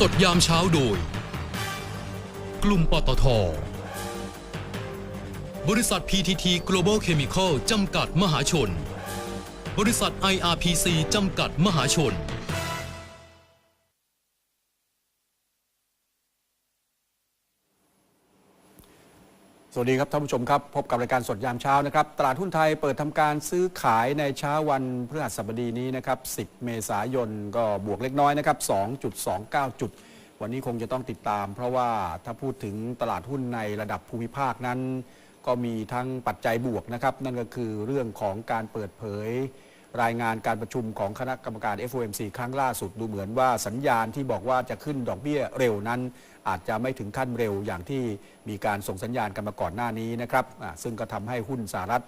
สดยามเช้าโดย กลุ่มปตท บริษัท PTT Global Chemical จำกัดมหาชน บริษัท IRPC จำกัดมหาชน สวัสดีครับท่านผู้ชมครับ พบกับรายการสดยามเช้านะครับ ตลาดหุ้นไทยเปิดทำการซื้อขายในเช้าวันพฤหัสบดีนี้นะครับ 10 เมษายนก็บวกเล็กน้อยนะครับ 2.29 จุด วันนี้คงจะต้องติดตาม เพราะว่าถ้าพูดถึงตลาดหุ้นในระดับภูมิภาคนั้น ก็มีทั้งปัจจัยบวกนะครับ นั่นก็คือเรื่องของการเปิดเผย รายงานการประชุมของคณะกรรมการ FOMC ครั้งล่าสุดดูเหมือนว่าสัญญาณที่บอกว่าจะขึ้นดอกเบี้ยเร็วนั้น อาจจะไม่ถึงขั้นเร็วอย่างที่มีการส่งสัญญาณกันมาก่อนหน้านี้นะครับซึ่งก็ทำให้หุ้นสหรัฐ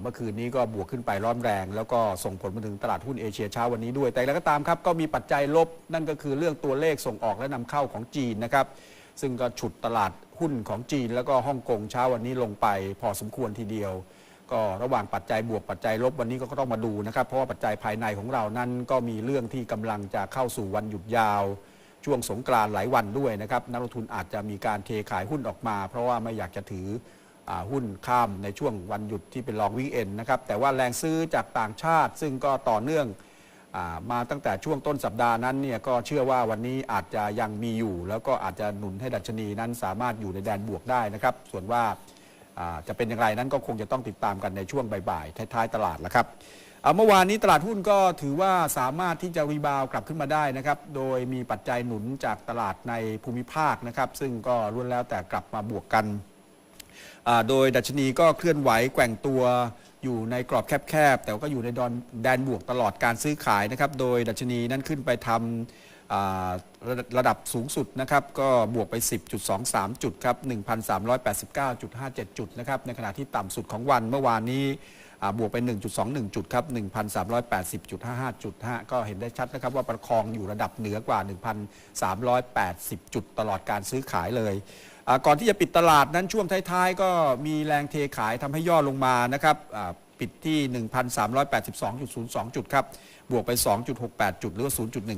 เมื่อคืนนี้ก็บวกขึ้นไปร้อนแรง แล้วก็ส่งผลมาถึงตลาดหุ้นเอเชียเช้าวันนี้ด้วย แต่แล้วก็ตามครับก็มีปัจจัยลบนั่นก็คือเรื่องตัวเลขส่งออกและนำเข้าของจีนนะครับซึ่งก็ฉุดตลาดหุ้นของจีน แล้วก็ฮ่องกงเช้าวันนี้ลงไปพอสมควรทีเดียว ก็ระหว่างปัจจัยบวกปัจจัยลบวันนี้ก็ต้องมาดูนะครับ เพราะว่าปัจจัยภายในของเรานั้นก็มีเรื่องที่กำลังจะเข้าสู่วันหยุดยาว ช่วงสงกรานต์หลายวันด้วยนะครับนักลงทุนอาจจะมีการเทขายหุ้นออกมา เพราะว่าไม่อยากจะถืออหุ้นข้ามในช่วงวันหยุดที่เป็นลองวิกเอ็นนะครับแต่ว่าแรงซื้อจากต่างชาติ ซึ่งก็ต่อเนื่องอมาตั้งแต่ช่วงต้นสัปดาห์นั้นเนี่ยก็เชื่อว่าวันนี้อาจจะยังมีอยู่ แล้วก็อาจจะหนุนให้ดัชนีนั้นสามารถอยู่ในแดนบวกได้นะครับ ส่วนว่า จะเป็นอย่างไรนั้นก็คงจะต้องติดตามกันในช่วงบ่ายๆท้ายๆตลาดแล้วครับเมื่อวานนี้ตลาดหุ้นก็ถือว่าสามารถที่จะรีบาวกลับขึ้นมาได้นะครับ โดยมีปัจจัยหนุนจากตลาดในภูมิภาคนะครับ ซึ่งก็ล้วนแล้วแต่กลับมาบวกกัน โดยดัชนีก็เคลื่อนไหวแกว่งตัวอยู่ในกรอบแคบๆ แต่ก็อยู่ในดอนแดนบวกตลอดการซื้อขายนะครับ โดยดัชนีนั้นขึ้นไปทำอ่า ระดับสูงสุดนะครับก็บวกไป 10.23 จุดครับ 1,389.57 จุดนะครับในขณะที่ต่ำสุดของวันเมื่อวานนี้บวกไป 1.21 จุดครับ 1,380.55 จุดฮะก็เห็นได้ชัดนะครับว่าประคองอยู่ระดับเหนือกว่า 1,380 จุดตลอดการซื้อขายเลย ก่อนที่จะปิดตลาดนั้นช่วงท้ายๆ ก็มีแรงเทขายทำให้ย่อลงมานะครับ ปิดที่ 1,382.02 จุดครับ บวกไป 2.68 จุด หรือ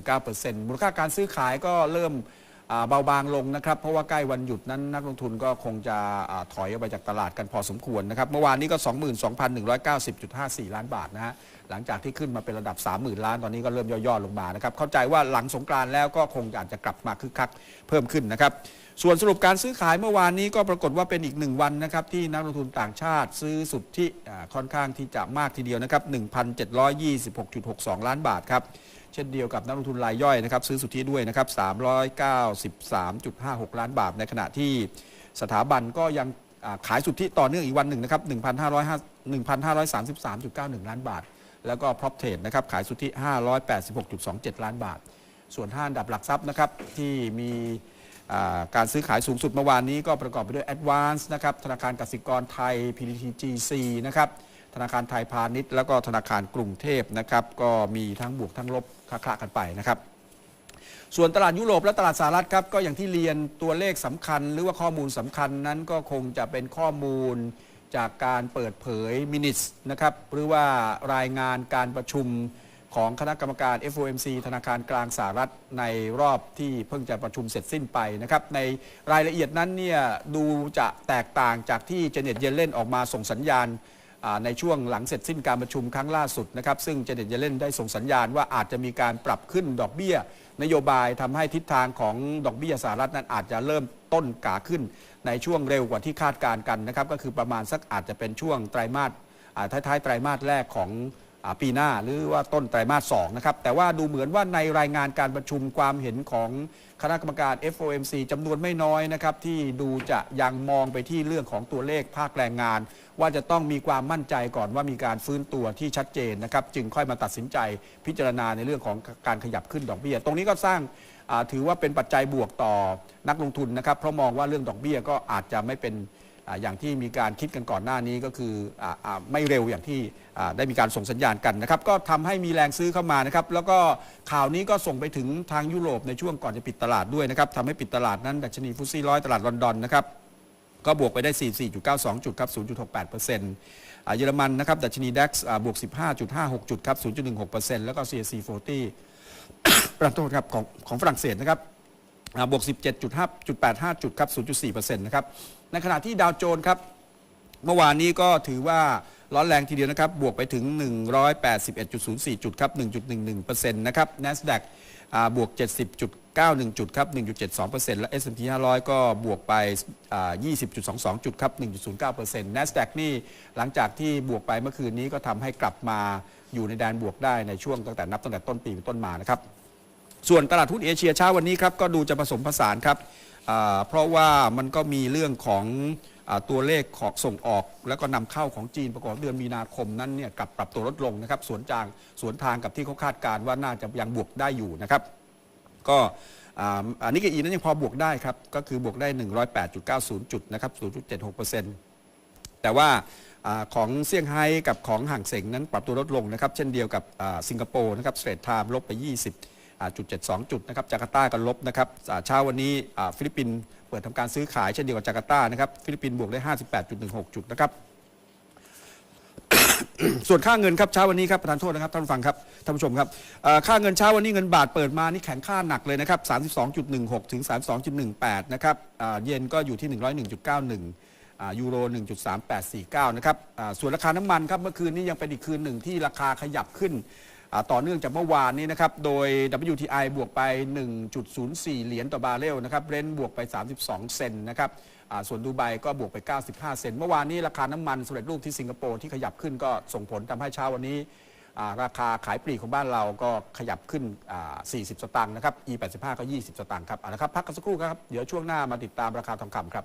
0.19%มูลค่าการซื้อขายก็เริ่ม เบาบางลงนะครับ เพราะว่าใกล้วันหยุดนั้นนักลงทุนก็คงจะอาถอยออกไปจากตลาดกันพอสมควรนะครับ เมื่อวานนี้ก็ 22,190.54 ล้านบาทนะฮะหลังจากที่ขึ้นมาเป็นระดับ 30,000 ล้านตอนนี้ก็เริ่มย่อๆลงมานะครับ เข้าใจว่าหลังสงกรานแล้วก็คงอาจจะกลับมาคึกคักเพิ่มขึ้นนะครับส่วนสรุปการซื้อขายเมื่อวานนี้ก็ปรากฏว่าเป็นอีกหนึ่งวันนะครับที่นักลงทุนต่างชาติซื้อสุดทธิอ่ค่อนข้างที่จะมากทีเดียวนะครับ 1,726.62 ล้านบาทครับ เช่นเดียวกับนักลงทุนรายย่อยนะครับซื้อสุทธิด้วยนะครับ 393.56 ล้านบาท ในขณะที่สถาบันก็ยังขายสุทธิต่อเนื่องอีกวันหนึ่งนะครับ 1,533.91 ล้านบาท แล้วก็ prop trade นะครับขายสุทธิ 586.27 ล้านบาท ส่วนห้าอันดับหลักทรัพย์นะครับที่มีการซื้อขายสูงสุดเมื่อวานนี้ก็ประกอบไปด้วย Advance นะครับธนาคารกสิกรไทย PTTGC นะครับธนาคารไทยพาณิชย์ แล้วก็ธนาคารกรุงเทพนะครับก็มีทั้งบวกทั้งลบ คละๆกันไปนะครับ ส่วนตลาดยุโรปและตลาดสหรัฐครับก็อย่างที่เรียนตัวเลขสำคัญ หรือว่าข้อมูลสำคัญนั้นก็คงจะเป็นข้อมูลจากการเปิดเผยมินิสนะครับหรือว่ารายงานการประชุมของคณะกรรมการ FOMC ธนาคารกลางสหรัฐในรอบที่เพิ่งจะประชุมเสร็จสิ้นไปนะครับในรายละเอียดนั้นเนี่ยดูจะแตกต่างจากที่เจเน็ตเยเลนออกมาส่งสัญญาณ ในช่วงหลังเสร็จสิ้นการประชุมครั้งล่าสุดนะครับซึ่งเจเน็ตเยเลนได้ส่งสัญญาณว่าอาจจะมีการปรับขึ้นดอกเบี้ย นโยบายทำให้ทิศทางของดอกเบี้ยสหรัฐนั้นอาจจะเริ่มต้นกาขึ้น ในช่วงเร็วกว่าที่คาดการกันนะครับก็คือประมาณสักอาจจะเป็นช่วงไตรมาสท้ายๆไตรมาสแรกของ ปีหน้าหรือว่าต้นไตรมาสสองนะครับ แต่ว่าดูเหมือนว่าในรายงานการประชุมความเห็นของคณะกรรมการ FOMC จำนวนไม่น้อยนะครับ ที่ดูจะยังมองไปที่เรื่องของตัวเลขภาคแรงงาน ว่าจะต้องมีความมั่นใจก่อนว่ามีการฟื้นตัวที่ชัดเจนนะครับ จึงค่อยมาตัดสินใจพิจารณาในเรื่องของการขยับขึ้นดอกเบี้ย ตรงนี้ก็สร้างถือว่าเป็นปัจจัยบวกต่อนักลงทุนนะครับเพราะมองว่าเรื่องดอกเบี้ยก็อาจจะไม่เป็น อย่างที่มีการคิดกันก่อนหน้านี้ก็คืออไม่เร็วอย่างที่ได้มีการส่งสัญญาณกันนะครับ ก็ทำให้มีแรงซื้อเข้ามานะครับ แล้วก็ข่าวนี้ก็ส่งไปถึงทางยุโรปในช่วงก่อนจะปิดตลาดด้วยนะครับทำให้ปิดตลาดนั้นดัชนีฟุตซี่ร้อยตลาดลอนดอนนะครับก็บวกไปได้ 44.92 จุดครับ 0.68%อ่าเยอรมันนะครับ ดัชนีดัคบวก 15.56 จุดครับ 0.16%แล้วก็ CAC 40ประโทษครับของของฝรั่งเศสนะครับ บวก 17.5.85 จุดครับ 0.4%นะครับ ในขณะที่ดาวโจนส์ครับ เมื่อวานนี้ก็ถือว่าร้อนแรงทีเดียวนะครับ บวกไปถึง 181.04 จุดครับ 1.11%นะครับ NASDAQ บวก 70.91 จุดครับ 1.72%และ S&P 500 ก็บวกไป 20.22 จุดครับ 1.09% NASDAQ นี่หลังจากที่บวกไปเมื่อคืนนี้ก็ทำให้กลับมาอยู่ในแดนบวกได้ในช่วงตั้งแต่นับตั้งแต่ต้นปีเป็นต้นมานะครับ ส่วนตลาดหุ้นเอเชียเช้าวันนี้ครับก็ดูจะผสมผสานครับเพราะว่ามันก็มีเรื่องของอตัวเลขของส่งออกแล้วก็นำเข้าของจีนประกอบเดือนมีนาคมนั้นเนี่ยกลับปรับตัวลดลงนะครับสวนจางสวนทางกับที่เขาคาดการณ์ว่าน่าจะยังบวกได้อยู่นะครับ ก็อันนี้ก็อีนั้นยังพอบวกได้ครับ ก็คือบวกได้ 108.90 จุดนะครับ 0.76%แต่ว่าอของเซี่ยงไฮ้กับของห่างเสงนั้นปรับตัวลดลงนะครับ เช่นเดียวกับสิงคโปร์นะครับสเตรทไทม์ลบไป 20 จุด72 จุดนะครับจาการ์ตาก็ลบนะครับเช้าวันนี้ฟิลิปปินส์เปิดทำการซื้อขายเช่นเดียวกับจาการ์ตานะครับฟิลิปปินส์บวกได้ 58.16 จุดนะครับส่วนค่าเงินครับเช้าวันนี้ครับประธานโทษนะครับท่านผู้ฟังครับท่านผู้ชมครับค่าเงินเช้าวันนี้เงินบาทเปิดมานี่แข็งค่าหนักเลยนะครับ 32.16 ถึง 32.18 นะครับเยนก็อยู่ที่ 101.91อ่ายูโร 1.3849 นะครับส่วนราคาน้ำมันครับเมื่อคืนนี้ยังเป็นอีกคืนหนึ่งที่ราคาขยับขึ้น ต่อเนื่องจากเมื่อวานนี้นะครับ โดย WTI บวกไป 1.04 เหรียญต่อบาร์เรลนะครับเบรนท์บวกไป 32 เซนต์นะครับส่วนดูไบก็บวกไป 95 เซนต์เมื่อวานนี้ราคาน้ำมันสำเร็จรูปที่สิงคโปร์ที่ขยับขึ้นก็ส่งผลทำให้เช้าวันนี้ราคาขายปลีกของบ้านเราก็ขยับขึ้น 40 สตางค์นะครับ E85 ก็ 20 สตางค์ครับเอาละครับ พักกันสักครู่ครับ เดี๋ยวช่วงหน้ามาติดตามราคาทองคำครับ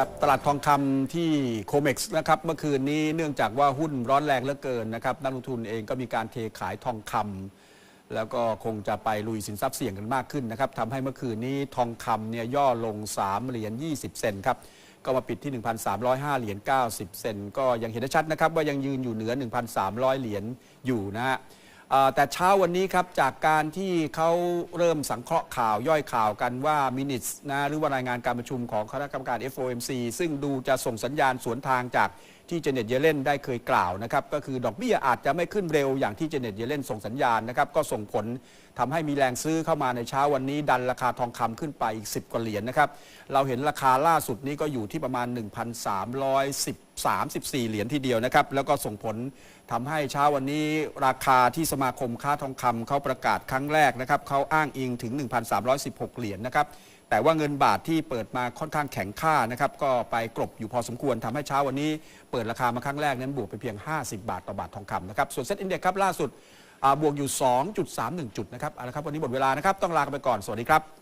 ครับตลาดทองคำที่โคเม็กซ์นะครับเมื่อคืนนี้เนื่องจากว่าหุ้นร้อนแรงเหลือเกินนะครับนักลงทุนเองก็มีการเทขายทองคำแล้วก็คงจะไปลุยสินทรัพย์เสี่ยงกันมากขึ้นนะครับทำให้เมื่อคืนนี้ทองคำเนี่ยย่อลง 3 เหรียญ20 เซนครับก็มาปิดที่ 1,305 เหรียญ90 เซนก็ยังเห็นได้ชัดนะครับว่ายังยืนอยู่เหนือ 1,300 เหรียญอยู่นะฮะ แต่เช้าวันนี้ครับจากการที่เขาเริ่มสังเคราะห์ข่าวย่อยข่าวกันว่ามินิส์นะหรือว่ารายงานการประชุมของคณะกรรมการ FOMC ซึ่งดูจะส่งสัญญาณสวนทางจาก ที่เจเน็ตเยเลนได้เคยกล่าวนะครับก็คือดอกเบี้ยอาจจะไม่ขึ้นเร็วอย่างที่เจเน็ตเยเลนส่งสัญญาณนะครับก็ส่งผลทำให้มีแรงซื้อเข้ามาในเช้าวันนี้ ดันราคาทองคำขึ้นไปอีก 10 กว่าเหรียญนะครับเราเห็นราคาล่าสุดนี้ก็อยู่ที่ประมาณ 1,310 34 เหรียญทีเดียวนะครับ แล้วก็ส่งผลทำให้เช้าวันนี้ราคาที่สมาคมค้าทองคำเขาประกาศครั้งแรกนะครับเขาอ้างอิงถึง 1,316 เหรียญนะครับ แต่ว่าเงินบาทที่เปิดมาค่อนข้างแข็งค่านะครับก็ไปกลบอยู่พอสมควรทำให้เช้าวันนี้ เปิดราคามาครั้งแรกนั้นบวกไปเพียง 50 บาทต่อบาททองคำนะครับส่วนเซ็ตอินเด็กซ์ครับล่าสุดบวกอยู่ 2.31 จุดนะครับเอาละครับวันนี้หมดเวลานะครับต้องลาไปก่อนสวัสดีครับ